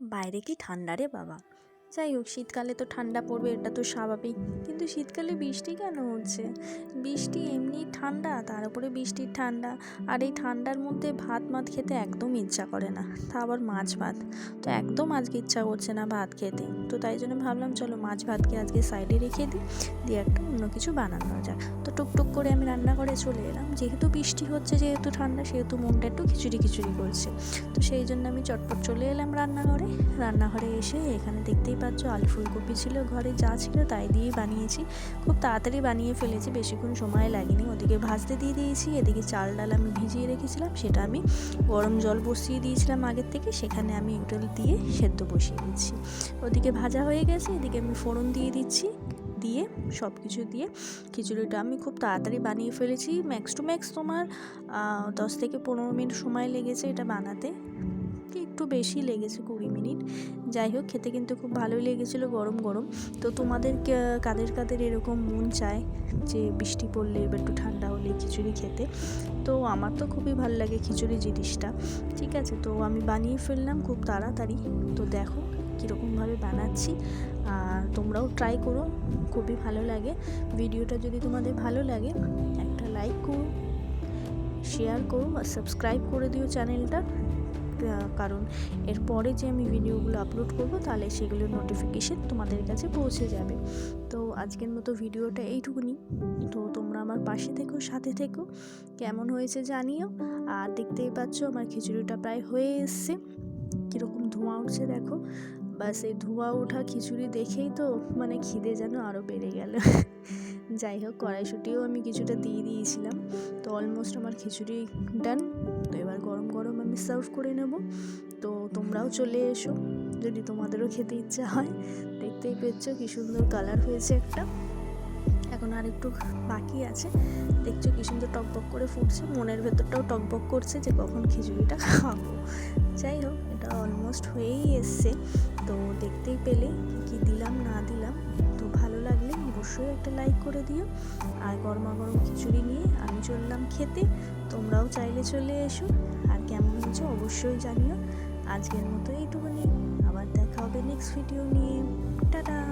বাইরে কি ঠান্ডা রে বাবা? যাই হোক শীতকালে তো ঠান্ডা পড়বে, এটা তো স্বাভাবিক। কিন্তু শীতকালে বৃষ্টি কেন হচ্ছে? বৃষ্টি এমনি ঠান্ডা, তার উপরে বৃষ্টির ঠান্ডা। আর এই ঠান্ডার মধ্যে ভাত মাত খেতে একদম ইচ্ছা করে না, তা আবার মাছ ভাত। তো একদম আজকে ইচ্ছা করছে না ভাত খেতে। তো তাই জন্য ভাবলাম, চলো মাছ ভাতকে আজকে সাইডে রেখে দিই, দিয়ে একটা অন্য কিছু বানানো যাক। তো টুকটুক করে আমি রান্না করে চলে এলাম। যেহেতু বৃষ্টি হচ্ছে, যেহেতু ঠান্ডা, সেহেতু মনটা একটু খিচুড়ি খিচুড়ি করছে। তো সেই জন্য আমি চটপট চলে এলাম রান্নাঘরে। রান্নাঘরে এসে এখানে দেখতেই পাচ্ছ আলু ফুলকপি ছিল, ঘরে যা ছিল তাই দিয়েই বানিয়েছি। খুব তাড়াতাড়ি বানিয়ে ফেলেছি, বেশিক্ষণ সময় লাগেনি। ওদিকে ভাজতে দিয়ে দিয়েছি, এদিকে চাল ডাল আমি ভিজিয়ে রেখেছিলাম, সেটা আমি গরম জল বসিয়ে দিয়েছিলাম আগের থেকে, সেখানে আমি ওটা দিয়ে সেদ্ধ বসিয়ে দিচ্ছি। ওদিকে ভাজা হয়ে গেছে, এদিকে আমি ফোড়ন দিয়ে দিচ্ছি, দিয়ে সব কিছু দিয়ে খিচুড়িটা আমি খুব তাড়াতাড়ি বানিয়ে ফেলেছি। ম্যাক্স টু ম্যাক্স তোমার দশ থেকে পনেরো মিনিট সময় লেগেছে এটা বানাতে। কি একটু বেশি লেগেছে কুড়ি মিনিট। যাই হোক, খেতে কিন্তু খুব ভালোই লেগেছিলো গরম গরম। তো তোমাদের কাদের কাদের এরকম মন চায় যে বৃষ্টি পড়লে বা একটু ঠান্ডা হলে খিচুড়ি খেতে? তো আমার তো খুবই ভালো লাগে খিচুড়ি জিনিসটা। ঠিক আছে, তো আমি বানিয়ে ফেললাম খুব তাড়াতাড়ি। তো দেখো কীরকমভাবে বানাচ্ছি। আর তোমরাও ট্রাই করো, খুবই ভালো লাগে। ভিডিওটা যদি তোমাদের ভালো লাগে, একটা লাইক করো শেয়ার করো, আর সাবস্ক্রাইব করে দিও চ্যানেলটা কারণ এরপরে যে আমি ভিডিওগুলো আপলোড করব, তাহলে সেগুলোর নোটিফিকেশান তোমাদের কাছে পৌঁছে যাবে। তো আজকের মতো ভিডিওটা এইটুকুনি। তো তোমরা আমার পাশে থেকো, সাথে থেকো। কেমন হয়েছে জানিও। আর দেখতেই পাচ্ছ, আমার খিচুড়িটা প্রায় হয়ে এসছে। কীরকম ধোঁয়া উঠছে দেখো। বাস এই ধোঁয়া ওঠা খিচুড়ি দেখেই তো মানে খিদে যেন আরও বেড়ে গেল। যাই হোক, কড়াইশুটিও আমি কিছুটা দিয়ে দিয়েছিলাম। তো অলমোস্ট আমার খিচুড়ি ডান তো এবার গরম গরম আমি সার্ভ করে নেব। তো তোমরাও চলে এসো। যদি তোমাদেরও খেতে ইচ্ছা হয়, দেখতেই পেয়েছ কী সুন্দর কালার হয়েছে একটা। এখন আর একটু বাকি আছে। দেখছ কি সুন্দর টকবক করে ফুটছে। মনের ভেতরটাও টকবক করছে যে কখন খিচুড়িটা খাব। যাই হোক, এটা অলমোস্ট হয়েই এসছে। তো দেখতেই পেলে কি দিলাম, না দিলাম। তো ভালো লাগলে অবশ্যই একটা লাইক করে দিও। আর গরমা গরম খিচুড়ি নিয়ে আমি চললাম খেতে। তোমরাও চাইলে চলে এসো। আর কেমন হয়েছে অবশ্যই জানিও। আজকের মতো এইটুকুনি। আবার দেখা হবে নেক্সট ভিডিও নিয়ে। টাটা!